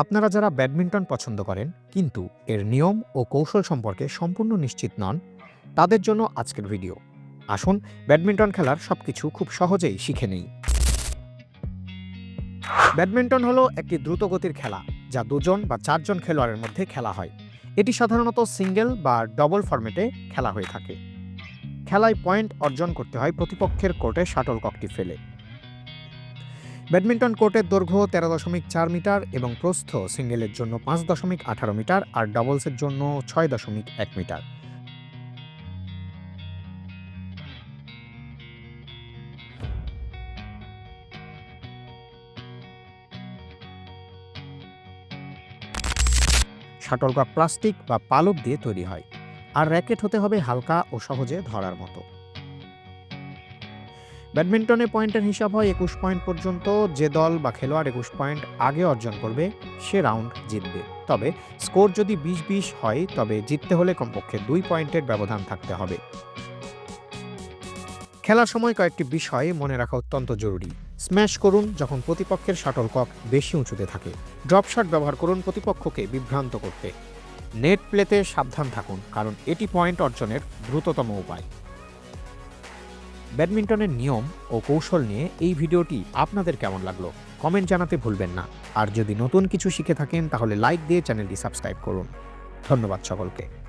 আপনারা যারা ব্যাডমিন্টন পছন্দ করেন, কিন্তু এর নিয়ম ও কৌশল সম্পর্কে সম্পূর্ণ নিশ্চিত নন, তাদের জন্য আজকের ভিডিও। আসুন, ব্যাডমিন্টন খেলার সবকিছু খুব সহজেই শিখে নেই। ব্যাডমিন্টন হলো একটি দ্রুতগতির খেলা, যা দুজন বা চারজন খেলোয়াড়ের মধ্যে খেলা হয়। এটি সাধারণত সিঙ্গেল বা ডবল ফর্মেটে খেলা হয়ে থাকে। খেলায় পয়েন্ট অর্জন করতে হয় প্রতিপক্ষের কোর্টে শাটল শাটলককটি ফেলে। ব্যাডমিন্টন কোর্টের দৈর্ঘ্য তেরো দশমিক চার মিটার এবং প্রস্থ সিঙ্গেলের জন্য পাঁচ দশমিক আঠারো মিটার আর ডাবলসের জন্য ছয় দশমিক এক মিটার। শাটলকক প্লাস্টিক বা পালক দিয়ে তৈরি হয়, আর র্যাকেট হতে হবে হালকা ও সহজে ধরার মতো। ব্যাডমিন্টনে পয়েন্টের হিসাব হয় একুশ পয়েন্ট পর্যন্ত। যে দল বা খেলোয়াড় একুশ পয়েন্ট আগে অর্জন করবে, সে রাউন্ড জিতবে। তবে স্কোর যদি বিশ বিশ হয়, তবে জিততে হলে কমপক্ষে দুই পয়েন্টের ব্যবধান থাকতে হবে। খেলার সময় কয়েকটি বিষয় মনে রাখা অত্যন্ত জরুরি। স্ম্যাশ করুন যখন প্রতিপক্ষের শাটলকক বেশি উঁচুতে থাকে। ড্রপ শট ব্যবহার করুন প্রতিপক্ষকে বিভ্রান্ত করতে। নেট প্লেতে সাবধান থাকুন, কারণ এটি পয়েন্ট অর্জনের দ্রুততম উপায়। ব্যাডমিন্টনের নিয়ম ও কৌশল নিয়ে এই ভিডিওটি আপনাদের কেমন লাগল? কমেন্ট জানাতে ভুলবেন না। আর যদি নতুন কিছু শিখে থাকেন, তাহলে লাইক দিয়ে চ্যানেলটি সাবস্ক্রাইব করুন। ধন্যবাদ সকলকে।